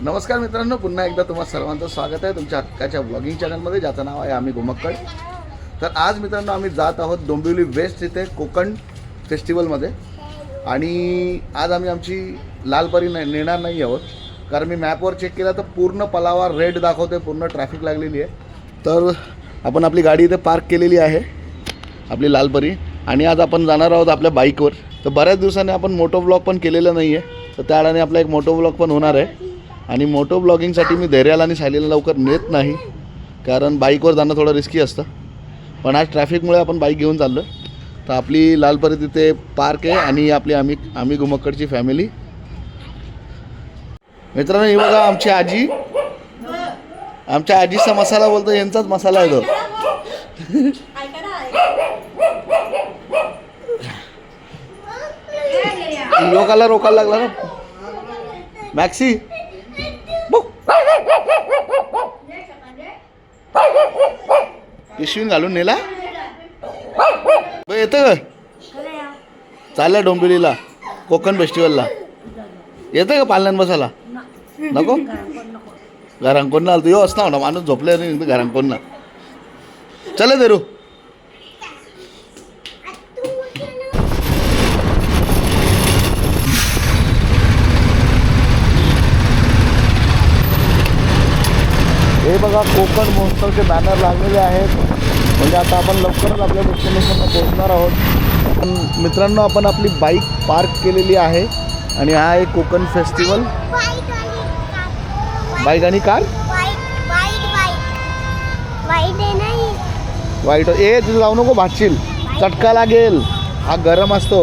नमस्कार मित्रांनो पुन्हा एकदा तुम्हा सर्वांचं स्वागत आहे तुमच्या हक्काच्या ब्लॉगिंग चॅनलमध्ये ज्याचं नाव आहे आम्ही घुमक्कड तर आज मित्रांनो आम्ही जात आहोत डोंबिवली वेस्ट इथे कोकण फेस्टिवलमध्ये. आणि आज आम्ही आमची लालपरी नाही नेणार नाही आहोत. कारण मी मॅपवर चेक केला तर पूर्ण पलावा रेड दाखवते पूर्ण ट्रॅफिक लागलेली आहे. तर आपण आपली गाडी इथे पार्क केलेली आहे आपली लालपरी. आणि आज आपण जाणार आहोत आपल्या बाईकवर तर बऱ्याच दिवसांनी आपण मोटो ब्लॉग पण केलेलं नाही आहे तर त्या अडाने आपला एक मोटो ब्लॉग पण होणार आहे. आणि मोटो ब्लॉगिंगसाठी मी धैर्याला आणि सायलीला लवकर नेत नाही कारण बाईकवर जाणं थोडं रिस्की असतं. पण आज ट्रॅफिकमुळे आपण बाईक घेऊन चाललो तर आपली लालपरी तिथे पार्क आहे आणि आपली आम्ही आम्ही गुमक्कडची फॅमिली मित्रांनो ही बघा आमची आजी. आमच्या आजीचा मसाला बोलतो यांचाच मसाला आहे तो. लोकाला रोकायला लागला ना? मॅक्सी पिशवीन घालून नेला? येतं का? चाललं डोंबिवलीला कोकण फेस्टिवलला. येतं का पालन बसायला? नको? घरांकोण ना तू यो असणार ना माणूस झोपले नाही घरांकोण ना चले देरू हे बघा कोकण महोत्सवचे बॅनर लागलेले आहेत. म्हणजे आता आपण लवकरच आपल्या डेस्टिनेशनला पोहोचणार आहोत. पण मित्रांनो आपण आपली बाईक पार्क केलेली आहे. आणि हा एक कोकण फेस्टिवल बाईक आणि कार वाईट ए तुझं जाऊ नको भाजशील चटका लागेल. हा गरम असतो.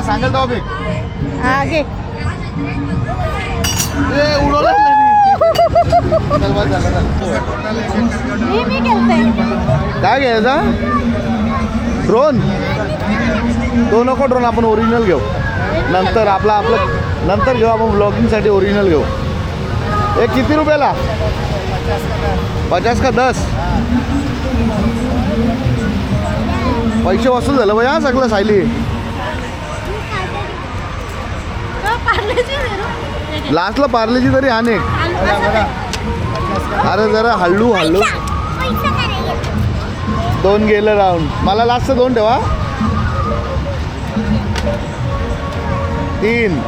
सांगेल टॉपिक आगे ए उडवलंच नाही. चल बस झालं, झालं. मी मी केलते काय घ्यायचा? ड्रोन तो नको ड्रोन आपण ओरिजिनल घेऊ. नंतर आपला आपलं नंतर घेऊ आपण ब्लॉगिंगसाठी ओरिजिनल घेऊ. हे किती रुपयाला? पचास का दस? पैसे वसूल झालं बघा सगळं सायली. लास्टला पार्लेची तरी अनेक अरे जरा हल्लू हल्लू. दोन गेलं राऊंड मला लास्ट दोन ठेवा. तीन.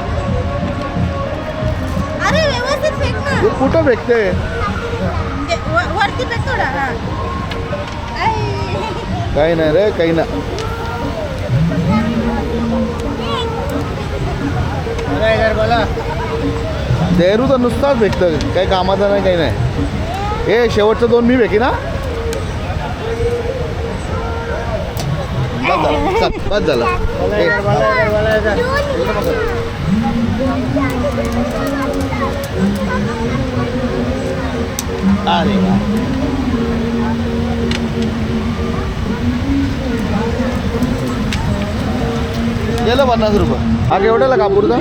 अरे व्यवस्थित फेक ना. हे कुठं भेटते ते व- वरती फेक थोडा हा. आई. काही नाही रे काही नाही. देहरू तर नुसताच भेटतं काही कामाचं नाही काही नाही. हे शेवटचं दोन मी भेटी ना बस झालं अरे गेलं पन्नास रुपये. हा केवढ्याला कापूरचा?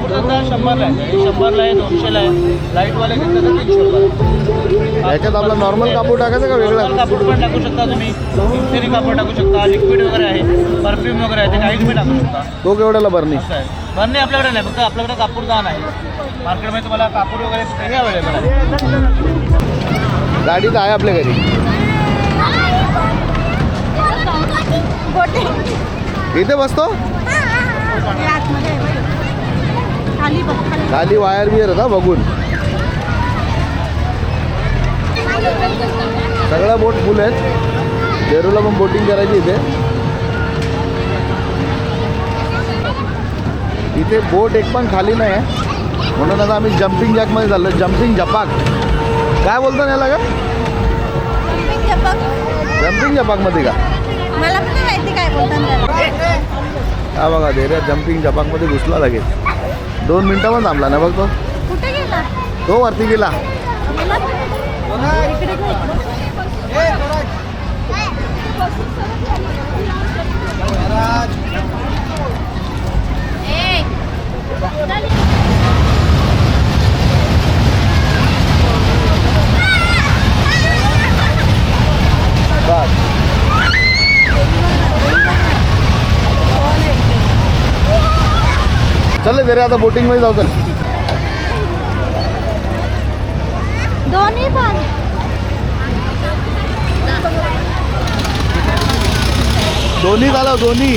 कापूरचा शंभरला आहे. शंभरला आहे दोनशेला आहे. लाईटवाले घेतलं तर तीनशे रुपये. याच्यात आपला नॉर्मल कापूर टाकायचा का वेगळा? नॉर्मल कापूर पण टाकू शकता तुम्ही. इंसेरी कापूर टाकू शकता. लिक्विड वगैरे आहे. परफ्यूम वगैरे आहे. ते काही तुम्ही टाकू शकता. तो केवढ्याला बरणी नाही आपल्याकडे नाही. फक्त आपल्याकडे कापूर दान आहे. मार्केटमध्ये तुम्हाला कापूर वगैरे कुठेही अवेलेबल आहे. गाडी तर आहे आपल्या घरी. इथे बसतो हे आतमध्ये आहे बघ. खाली वायर बियर होता बघून. सगळ्या बोट फुल आहेत. देरूला पण बोटिंग करायची इथे. इथे बोट एक पण खाली नाही आहे. म्हणून आता आम्ही जम्पिंग जॅकमध्ये चाललो जम्पिंग झपाक काय बोलतो ना याला का जम्पिंग जपाकमध्ये का? मला काय. हा बघा धैर्य जम्पिंग जपाकमध्ये घुसला लगेच. दोन मिनटं पण थांबला ना बघ तो. कुठे गेला? तो वरती गेला. बस चल धैर्य आता बोटिंग मध्ये जाऊ चल. दोन्ही पण. दोन्ही झालं दोन्ही.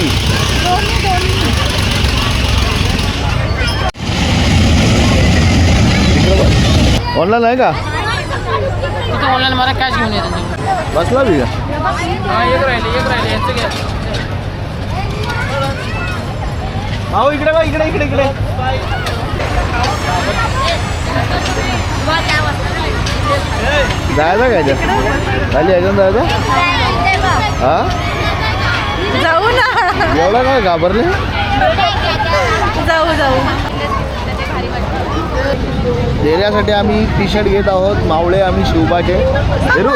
ऑनलाईन आहे का? ऑनलाईन मला कॅश घेऊन येते बसला बी का एक राहिले एक राहिले यांचं घ्या भाऊ इकडे बघ इकडे इकडे इकडे. जायचं काय खाली याच्यात जायचं? हा? जाऊ ना. एवढा काय घाबरले? जाऊ जाऊ डेऱ्यासाठी आम्ही टी शर्ट घेत आहोत मावळे आम्ही शिवबाचे. हेरू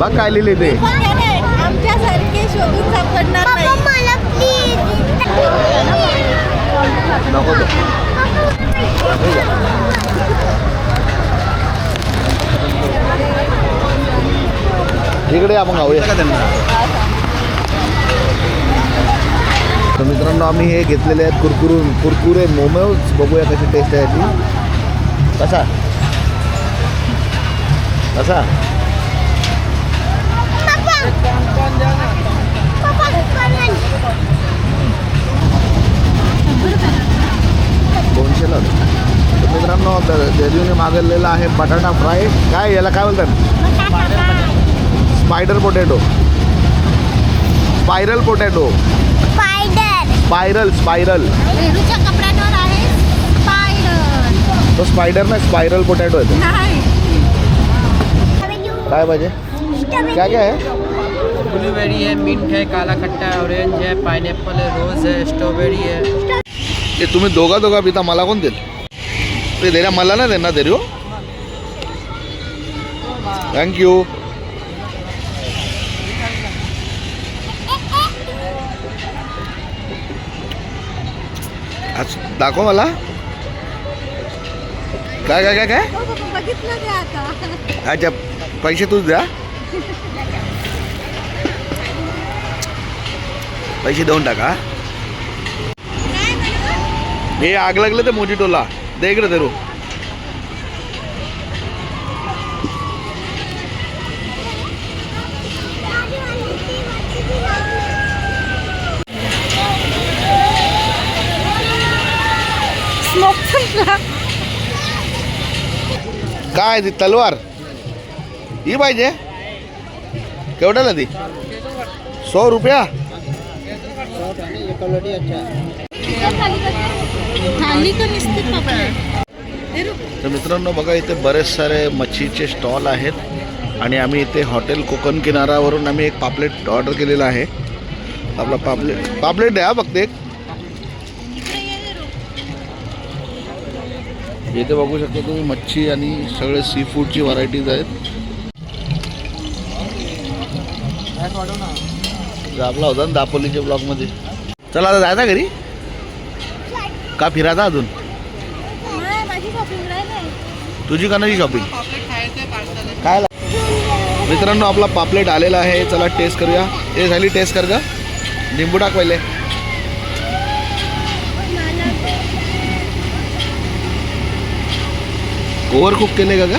बघ काय लिहिले ते. आमच्यासारखे शोधून सापडणार नाही. मला नको तो इकडे आपण खाऊया का त्यांना तर मित्रांनो आम्ही हे घेतलेले आहेत कुरकुरून कुरकुरे मोमोज बघूया कशी टेस्ट आहे याची कसा कसा दोनशेला तर मित्रांनो देरीने मागवलेला आहे बटाटा फ्राय. काय याला काय बोलतात? Spider potato spiral potato spiral spiral आहे तो स्पायडर ना स्पायरल पोटॅटो आहे. काय पाहिजे? काय काय आहे? ब्लूबेरी है मिंट है काला खट्टा है ऑरेंज है पाइनएप्पल है रोज है स्ट्रॉबेरी है ते तुम्ही दोघा दोघा पिता मला कोण देईल ते देण्या मला ना देणार हो. थँक्यू आज दाखव मला. काय काय काय काय? ते आता. अच्छा पैसे तूच द्या. पैसे देऊन टाका. हे आग लागलं ते मोजिटोला. दे इकडे धरू. काय ती तलवार? ही पाहिजे. केवढ्याला ती? सौ रुपया? तर मित्रांनो बघा इथे बरेच सारे मच्छीचे स्टॉल आहेत आणि आम्ही इथे हॉटेल कोकण किनारावरून आम्ही एक पापलेट ऑर्डर केलेला आहे. आपला पापलेट पापलेट द्या फक्त एक. इथे बघू शकता तुम्ही मच्छी आणि सगळे सी फूडची व्हरायटीज आहेत. आपला होता ना दापोलीच्या ब्लॉकमध्ये चला आता जायचा घरी? का फिरायचा अजून? तुझी कणाची शॉपिंग काय ला- मित्रांनो आपला पापलेट आलेला आहे. चला टेस्ट करूया. हे झाली टेस्ट कर का लिंबू टाक पहिले. ओव्हर कुक केले का का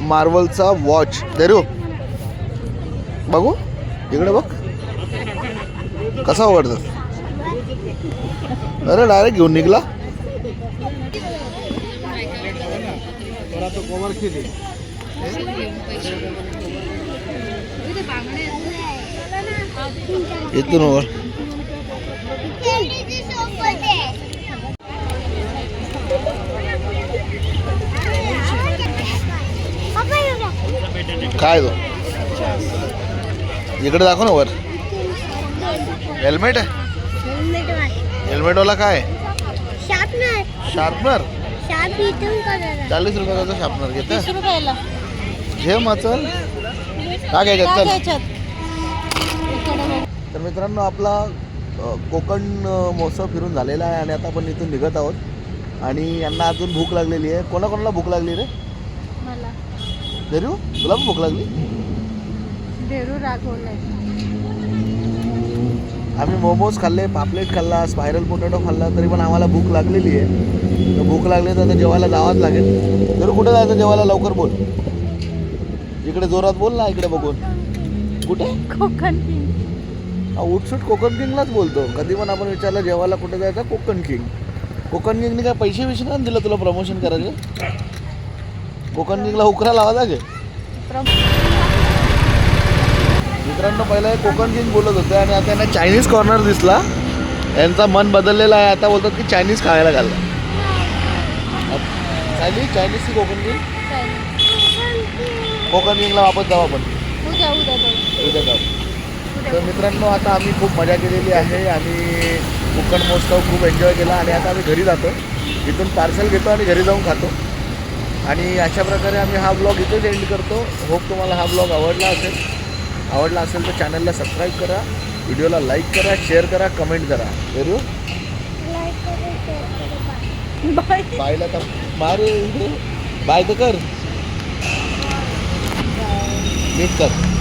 मार्वलचा वॉच. धैर्य बघू? इकडे बघ. कसा आवडतं? अरे डायरेक्ट घेऊन निघला. इथून वर काय तो? इकडे दाखव ना वर. हेल्मेट आहे हेल्मेटवाला काय शार्पनर चाळीस रुपयाचा शार्पनर घेत. घे मचल काय घ्यायच्यात? काय चल. तर मित्रांनो आपला कोकण महोत्सव फिरून झालेला आहे आणि आता आपण इथून निघत आहोत. आणि यांना अजून भूक लागलेली आहे. कोणाकोणाला भूक लागली रे? मला. धरू तुला पण भूक लागली? रागवलंय आम्ही मोमोज खाल्ले पापलेट खाल्ला स्पायरल पोटॅटो खाल्ला तरी पण आम्हाला भूक लागलेली आहे. तर भूक लागली तर आता जेवायला जावंच लागेल. तर कुठे जायचं जेवायला? लवकर बोल. इकडे जोरात बोल ना इकडे बघून. कुठे? कोकण किंग. हा, उठसूट कोकण किंगलाच बोलतो. कधी पण आपण विचारलं जेवायला कुठे जायचं? कोकण किंग. कोकण किंगने काय पैसे बिशे नाही दिलं तुला प्रमोशन करायचे? कोकण किंगला उकरा लावा जागे. मित्रांनो पहिला हे कोकण किंग बोलत होते आणि आता यांना चायनीज कॉर्नर दिसला. यांचा मन बदललेला आहे. आता बोलतात की चायनीज खायला घालला चायनीज चायनीज की कोकण किंग कोकण किंगला वापस जाऊ आपण. उद्या जाऊ. तर मित्रांनो आता आम्ही खूप मजा केलेली आहे आणि कोकण महोत्सव खूप एन्जॉय केला आणि आता आम्ही घरी जातो. इथून पार्सल घेतो आणि घरी जाऊन खातो. आणि अशा प्रकारे आम्ही हा ब्लॉग इथेच एंड करतो. होप तुम्हाला हा ब्लॉग आवडला असेल. आवडला असेल तर चॅनलला सबस्क्राईब करा. व्हिडिओला लाईक करा शेअर करा कमेंट करा. करू? बाय. बायला तर मारे बाय तर कर. मीट कर.